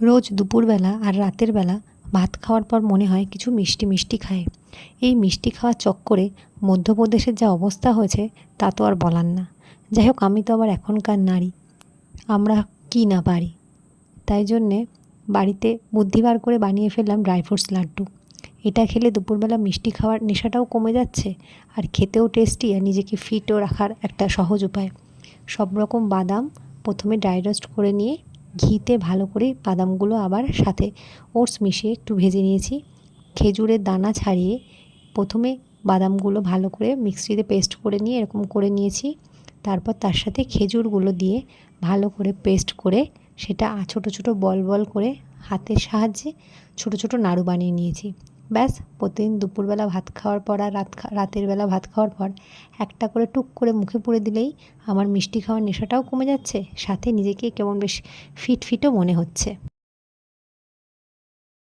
রোজ দুপুরবেলা আর রাতের বেলা ভাত খাওয়ার পর মনে হয় কিছু মিষ্টি মিষ্টি খায়। এই মিষ্টি খাওয়ার চক্করে মধ্যপ্রদেশের যা অবস্থা হয়েছে, তা তো আর বলার না। যাই হোক আমি তো আবার এখনকার নারী। আমরা কী না পারি? তাই জন্যে বাড়িতে বুদ্ধি বার করে বানিয়ে ফেললাম ড্রাই ফ্রুটস লাড্ডু। এটা খেলে দুপুরবেলা মিষ্টি খাওয়ার নেশাটাও কমে যাচ্ছে আর খেতেও টেস্টি আর নিজেকে ফিটও রাখার একটা সহজ উপায়। সব রকম বাদাম প্রথমে ড্রাই রোস্ট করে নিয়ে ঘিতে ভালো করে বাদামগুলো আবার সাথে ওটস মিশিয়ে একটু ভেজে নিয়েছি। খেজুরের দানা ছাড়িয়ে প্রথমে বাদামগুলো ভালো করে মিক্সিতে পেস্ট করে নিয়ে এরকম করে নিয়েছি। তারপর তার সাথে খেজুরগুলো দিয়ে ভালো করে পেস্ট করে সেটা ছোটো ছোটো বল বল করে হাতের সাহায্যে ছোটো ছোটো নাড়ু বানিয়ে নিয়েছি। ব্যাস, প্রতিদিন দুপুরবেলা ভাত খাওয়ার পর আর রাত রাতের বেলা ভাত খাওয়ার পর একটা করে টুক করে মুখে পুড়ে দিলেই আমার মিষ্টি খাওয়ার নেশাটাও কমে যাচ্ছে, সাথে নিজেকে কেমন বেশ ফিট ফিটও মনে হচ্ছে।